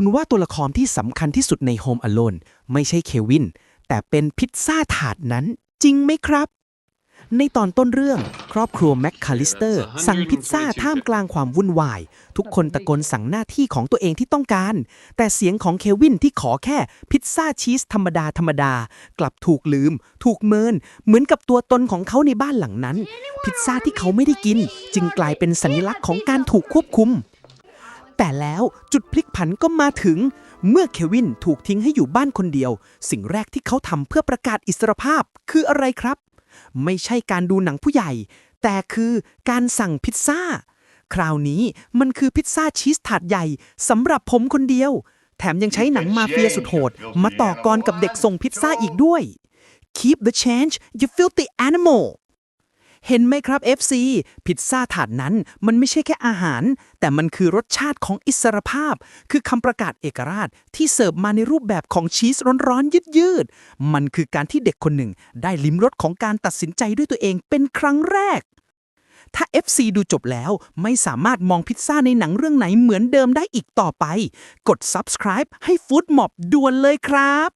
คุณว่าตัวละครที่สำคัญที่สุดใน Home Alone ไม่ใช่เควิน แต่เป็นพิซซ่าถาดนั้นจริงไหมครับ ในตอนต้นเรื่อง ครอบครัวแม็กคาลิสเตอร์ สั่งพิซซ่าท่ามกลางความวุ่นวาย ทุกคนตะโกนสั่งหน้าที่ของตัวเองที่ต้องการ แต่เสียงของเควินที่ขอแค่พิซซ่าชีสธรรมดาธรรมดากลับถูกลืม ถูกเมิน เหมือนกับตัวตนของเขาในบ้านหลังนั้น พิซซ่าที่เขาไม่ได้กิน จึงกลายเป็นสัญลักษณ์ของการถูกควบคุม แต่แล้วจุดพลิกผันก็มาถึง เมื่อเควินถูกทิ้งให้อยู่บ้านคนเดียว สิ่งแรกที่เขาทำเพื่อประกาศอิสรภาพคืออะไรครับ ไม่ใช่การดูหนังผู้ใหญ่ แต่คือการสั่งพิซซ่า คราวนี้มันคือพิซซ่าชีสถาดใหญ่สำหรับผมคนเดียว แถมยังใช้หนังมาเฟียสุดโหด มาต่อกรกับเด็กส่งพิซซ่าอีกด้วย Keep the change you filthy animal เห็นไหมครับ FC พิซซ่าถาดนั้นมันไม่ใช่แค่อาหาร แต่มันคือรสชาติของอิสรภาพ คือคำประกาศเอกราชที่เสิร์ฟมาในรูปแบบของชีสร้อนๆยืดๆ มันคือการที่เด็กคนหนึ่งได้ลิ้มรสของการตัดสินใจด้วยตัวเองเป็นครั้งแรก ถ้า FC ดูจบแล้วไม่สามารถมองพิซซ่าในหนังเรื่องไหนเหมือนเดิมได้อีกต่อไป กด subscribe ให้ Food Mob ด่วนเลยครับ